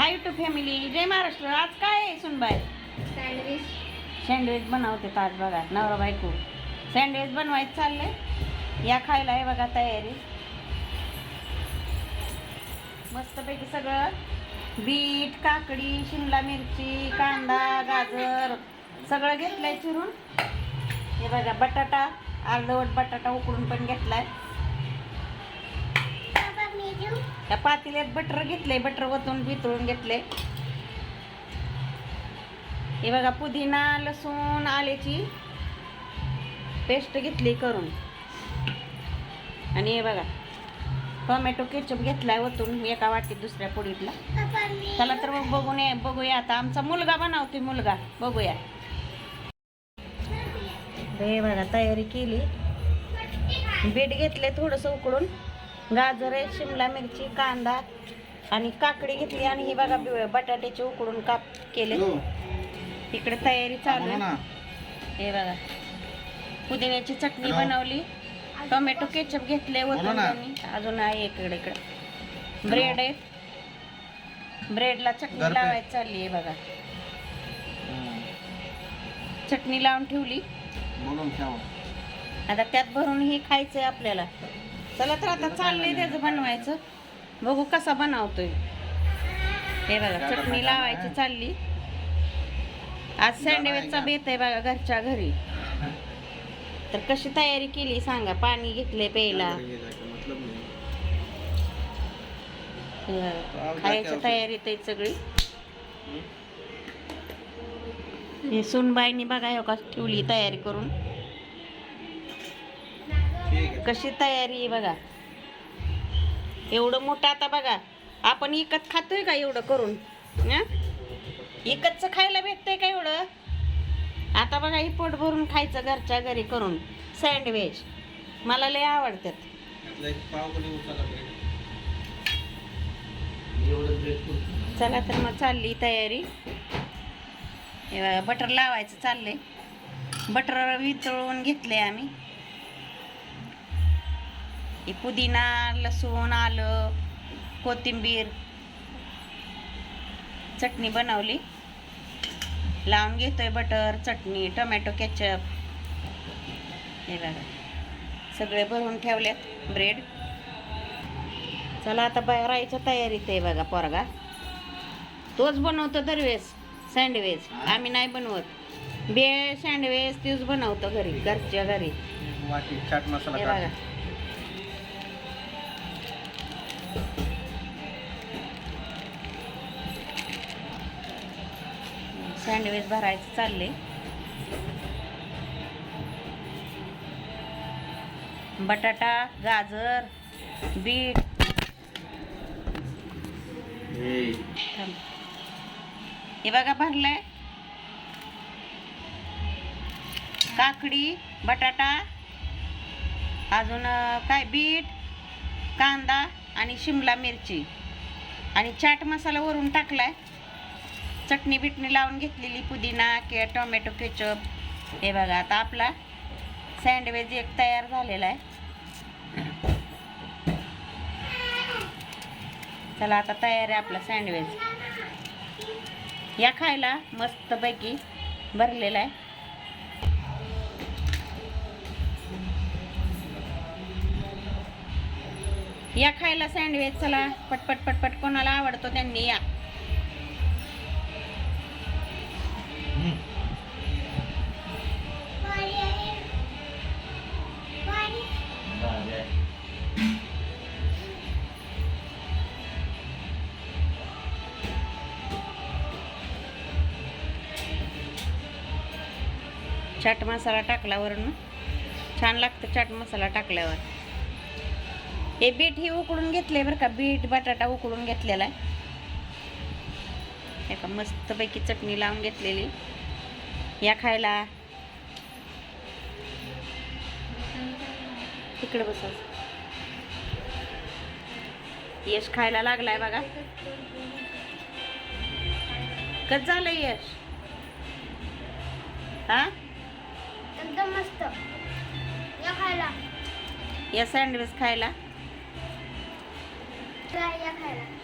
High to family जय महाराष्ट्र. आज काय आहे सुनबाई? सँडविच सँडविच बनवते आज बघा नवरा बायको. सँडविच बनवायचं चाललंय. या खायला आहे बघा तयारी. मस्तपैकी सगळं. बीट काकडी शिमला मिरची कांदा गाजर सगळं घेतलंय चिरून. हे बघा बटाटा अर्धवट बटाटा उकडून पण घेतलाय. त्या पातेल्यात बटर घेतले बटर वतून वितळून घेतले हे बघा पुदिना लसूण आल्याची पेस्ट घेतली करून. आणि हे बघा टोमॅटो केचप घेतलाय वतून एका वाटीत दुसऱ्या पुडीतला. चला तर मग बघून ये बघूया आता. आमचा मुलगा बनवते मुलगा. बघूया. हे बघा तयारी केली. बीट घेतले थोडंसं उकडून. गाजर आहे शिमला मिरची कांदा आणि काकडी घेतली आणि ही बघा बटाट्याची उकडून काप केले. इकडे तयारी चालू आहे. हे बघा. पुदिन्याची चटणी बनवली. टोमॅटो केचप घेतले त्यांनी. अजून आहे इकडे इकडे. ब्रेड आहेत ब्रेडला चटणी. लावायची चालली आहे बघा. चटणी लावून ठेवली. आता त्यात भरून हे खायचंय आपल्याला. चला तर आता चाललंय त्याचं बनवायचं. बघू कसा बनवतोय. हे बघा चटणी लावायची चालली. आज सँडविचचा बेत आहे बघा घरच्या घरी. तर कशी तयारी केली सांगा पाणी घेतले प्यायला. खायची तयारीत आहे सगळी. हे सुनबाईनी बघा हे का ठेवली तयारी करून. कशी तयारी आहे बघा. एवढं मोठं आता बघा. आपण इकत खातोय का एवढं करून? इकतचं खायला भेटतंय का एवढं? आता बघा ही पोट भरून खायचं घरच्या घरी करून. सँडविच मला लय आवडतात. चला तर मग चालली तयारी. बटर लावायचं चाललंय. बटर वितळून घेतले आम्ही. हे पुदिना लसूण आलं कोथिंबीर चटणी बनवली. लावून घेतोय बटर चटणी टोमॅटो केचप. हे बघा. सगळे भरून ठेवलेत ब्रेड. चला आता बाहेरायच्या तयारीत आहे बघा पोरगा. तोच बनवतो दरवेळेस सँडविच. आम्ही नाही बनवत. बे सँडविच तीच बनवतो घरी घरच्या घरी. बघा. सँडविच भरायचं चालले बटाटा गाजर बीट. हे बघा भरलंय. काकडी बटाटा अजून काय बीट कांदा. आणि शिमला मिरची. आणि चाट मसाला वरून टाकला आहे चटणी बिटणी लावून घेतलेली पुदिना किंवा टोमॅटो केचप. हे बघा आता आपला सँडविच एक तयार झालेला आहे. चला आता तयार आहे आपला सँडविच. या खायला मस्तपैकी भरलेला आहे. या खायला सँडविच चला पटपट पटपट कोणाला आवडतो त्यांनी या. चाट मसाला टाकल्यावर ना छान लागतं चाट मसाला टाकल्यावर. हे बीट ही उकडून घेतले बरं का. बीट बटाटा उकडून घेतलेला आहे. हे का मस्तपैकी चटणी लावून घेतलेली. या खायला. इकडे बसा. यश खायला लागलाय बघा. कच झालं यश? हा? एकदम मस्त. या खायला. या सँडविच खायला. या खायला